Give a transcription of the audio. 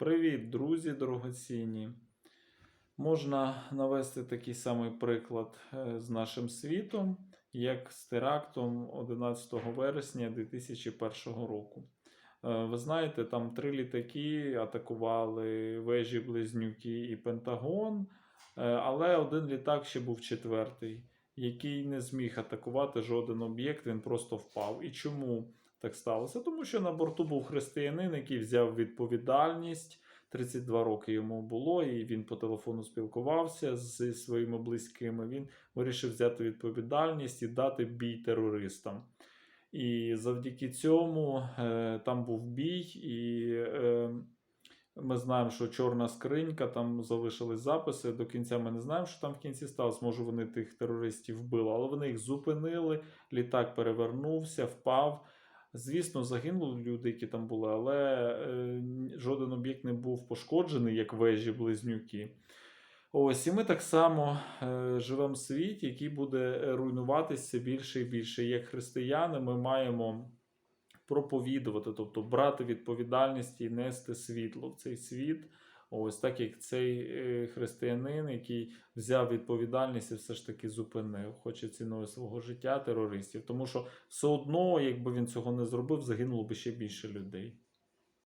Привіт, друзі дорогоцінні. Можна навести такий самий приклад е, з нашим світом, як з терактом 11 вересня 2001 року. Е, Ви знаєте, там три літаки атакували вежі Близнюки і Пентагон, е, але один літак ще був четвертий, який не зміг атакувати жоден об'єкт, він просто впав. І чому так сталося? Тому що на борту був християнин, який взяв відповідальність. 32 роки йому було, і він по телефону спілкувався зі своїми близькими. Він вирішив взяти відповідальність і дати бій терористам. І завдяки цьому е, там був бій, і е, ми знаємо, що чорна скринька, там залишились записи. До кінця ми не знаємо, що там в кінці сталося. Може, вони тих терористів вбили, але вони їх зупинили. Літак перевернувся, впав. Звісно, загинули люди, які там були, але е, жоден об'єкт не був пошкоджений, як вежі близнюки. Ось, і ми так само е, живемо в світі, який буде руйнуватися більше і більше. Як християни, ми маємо проповідувати, тобто брати відповідальність і нести світло в цей світ. Ось так як цей е, християнин, який взяв відповідальність і все ж таки зупинив, хоче ціною свого життя терористів. Тому що все одно, якби він цього не зробив, загинуло би ще більше людей.